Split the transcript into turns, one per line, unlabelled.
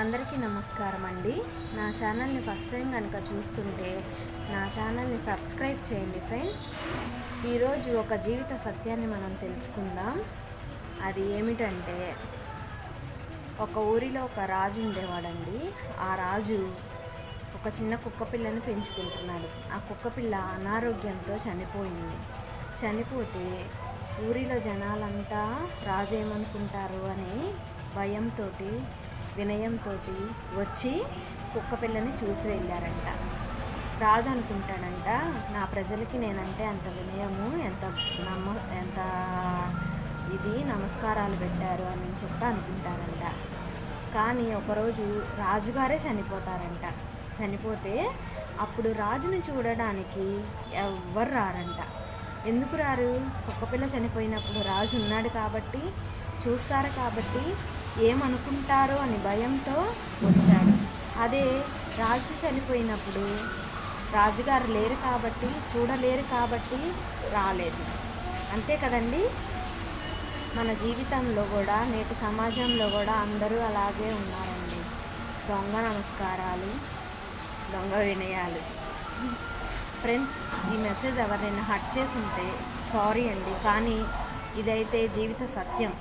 అందరికీ నమస్కారం అండి నా ఛానల్ని ఫస్ట్ టైం కనుక చూస్తుంటే నా ఛానల్ని సబ్స్క్రైబ్ చేయండి ఫ్రెండ్స్. ఈరోజు ఒక జీవిత సత్యాన్ని మనం తెలుసుకుందాం. అది ఏమిటంటే ఒక ఊరిలో ఒక రాజు ఉండేవాడండి. ఆ రాజు ఒక చిన్న కుక్క పిల్లని పెంచుకుంటున్నాడు. ఆ కుక్క పిల్ల అనారోగ్యంతో చనిపోయింది. చనిపోతే ఊరిలో జనాలంతా రాజు ఏమనుకుంటారు అని భయంతో వినయంతో వచ్చి కుక్క పిల్లని చూసి వెళ్ళారంట. రాజు అనుకుంటాడంట నా ప్రజలకి నేనంటే అంత వినయము ఎంత నమ్మ ఎంత ఇది నమస్కారాలు పెట్టారు అని చెప్పి అనుకుంటారంట. కానీ ఒకరోజు రాజుగారే చనిపోతారంట. చనిపోతే అప్పుడు రాజుని చూడడానికి ఎవ్వరు రారంట. ఎందుకు రారు? కుక్కపిల్ల చనిపోయినప్పుడు రాజు ఉన్నాడు కాబట్టి చూస్తారు కాబట్టి ఏమనుకుంటారో అని భయంతో వచ్చాడు. అదే రాజు చనిపోయినప్పుడు రాజుగారు లేరు కాబట్టి చూడలేరు కాబట్టి రాలేదు. అంతే కదండి? మన జీవితంలో కూడా నేటి సమాజంలో కూడా అందరూ అలాగే ఉన్నారండి. దొంగ నమస్కారాలు దొంగ వినయాలు. ఫ్రెండ్స్ ఈ మెసేజ్ ఎవరైనా హట్ చేసి ఉంటే సారీ అండి. కానీ ఇదైతే జీవిత సత్యం.